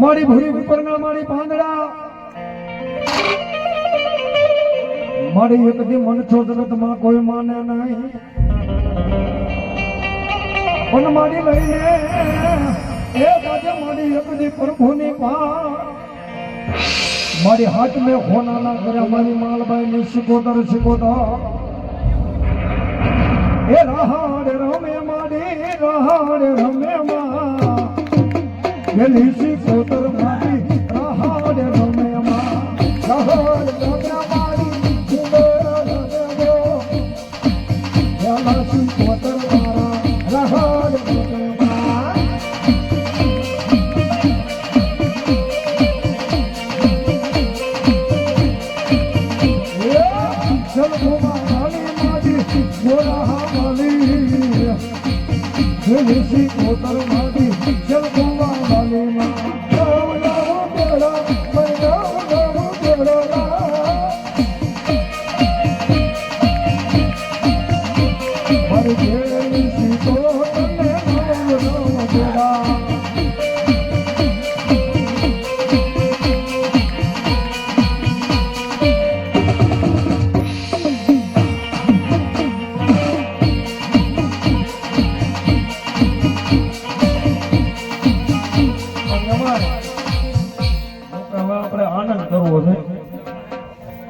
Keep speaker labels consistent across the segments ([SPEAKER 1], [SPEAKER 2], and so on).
[SPEAKER 1] મારી ભૂરી ઉપરના મારી પાંદડા. મારી એક દી મન છો જગતમાં કોઈ માને નહીં. પણ મારી લઈને એ આજે મારી એક દી પ્રભુની પા મારી હાથ મેં હોના ના કર્યા, મારી માલબાઈ ની શિકોતર શિકોતર. એ રહાડ રમે મારી, રહાડ રમે માં પેલી શિકોતર મારી રહાડ રમે માં રહાડ મારી શિકોતર રમે પેલા શિકોતર મારા રહાડ ગોરા વાલી જેવી કોતર માજી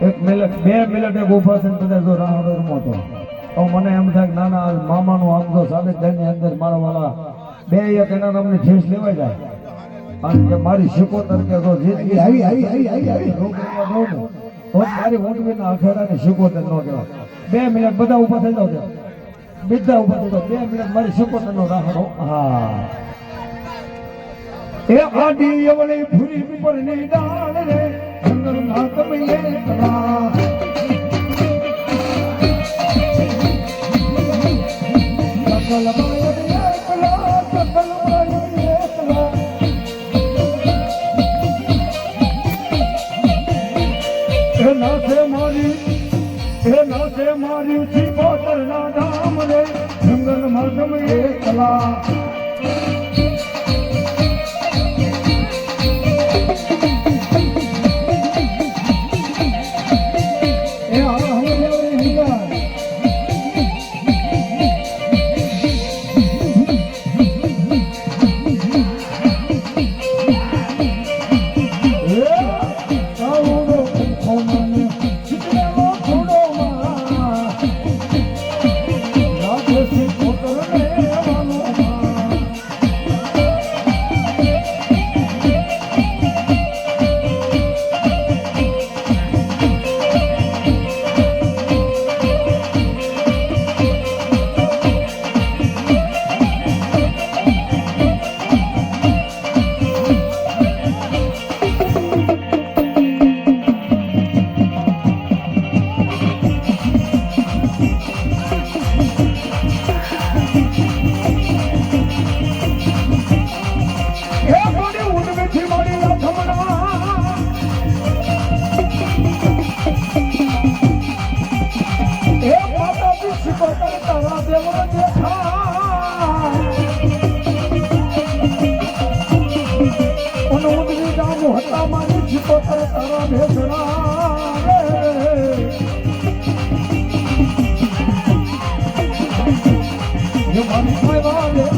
[SPEAKER 1] એક મિનિટ બે એક ઊભા થઈને બધા જો રાહડો રમતો. તો મને એમ થાય કે ના ના મામાનું આમ તો સાબિતભાઈની અંદર મારા વાળા બે એક એના નામની ઠેસ લેવાય જાય. અને કે મારી શિકોતર કે તો જીતવી આવી આવી આવી આવી આવી. નોકરીમાં દઉં ને તો મારી ઊંટવીના અખેડાની શિકોતર ન કહેવાય. બે મિનિટ બધા ઊભા થઈ જાવ બીજા બધા ઊભા થઈ જાવ બે મિનિટ મારી શિકોતરનો રાખો હા. એ આડી અવળી ભૂરી પરની ડાળ રે. જંગલ ના કમયે નાથે દિવસી છી કોતર ના ધામ રે જંગલ મર્દમ કમયે કલા પર તારા ભેસણા રે મારી આવ્યા રે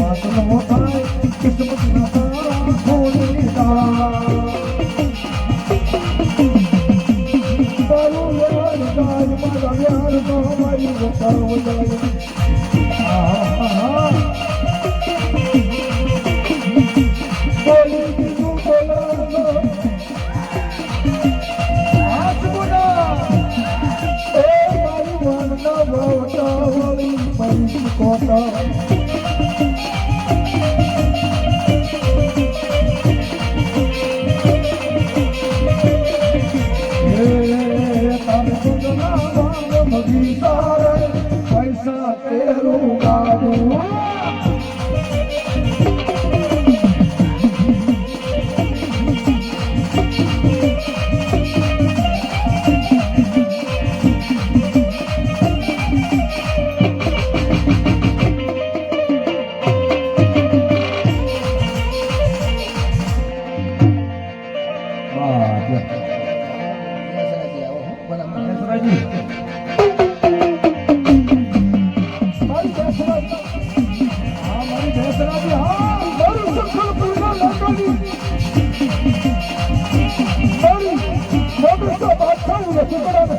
[SPEAKER 1] I'm a Krishna, Rama, Rama, Krishna,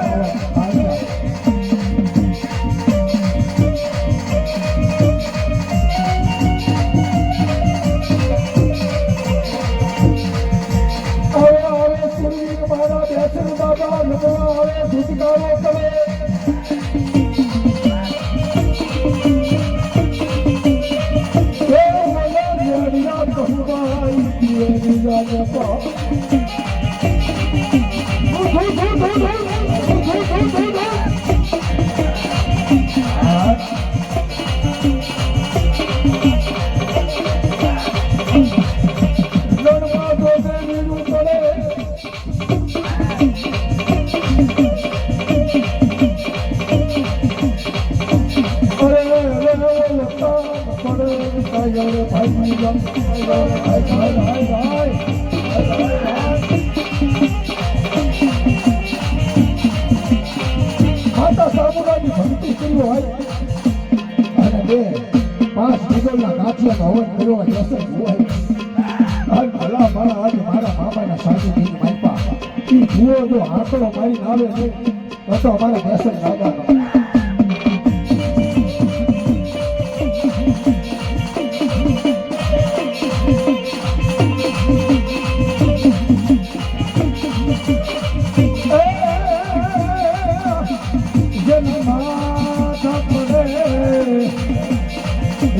[SPEAKER 1] 네. સામુદાયની ભક્તિ અને બે પાંચ ભૂગોળના કાઠિયાનો હવન કર્યો હોય રસોઈ ભલા મારા આજ મારા મામાના સાધુ થઈ એ જુઓ જો આંકડો મારીને આવે છે તો અમારે દર્શન લાગવાનો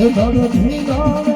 [SPEAKER 1] ধরো ধীর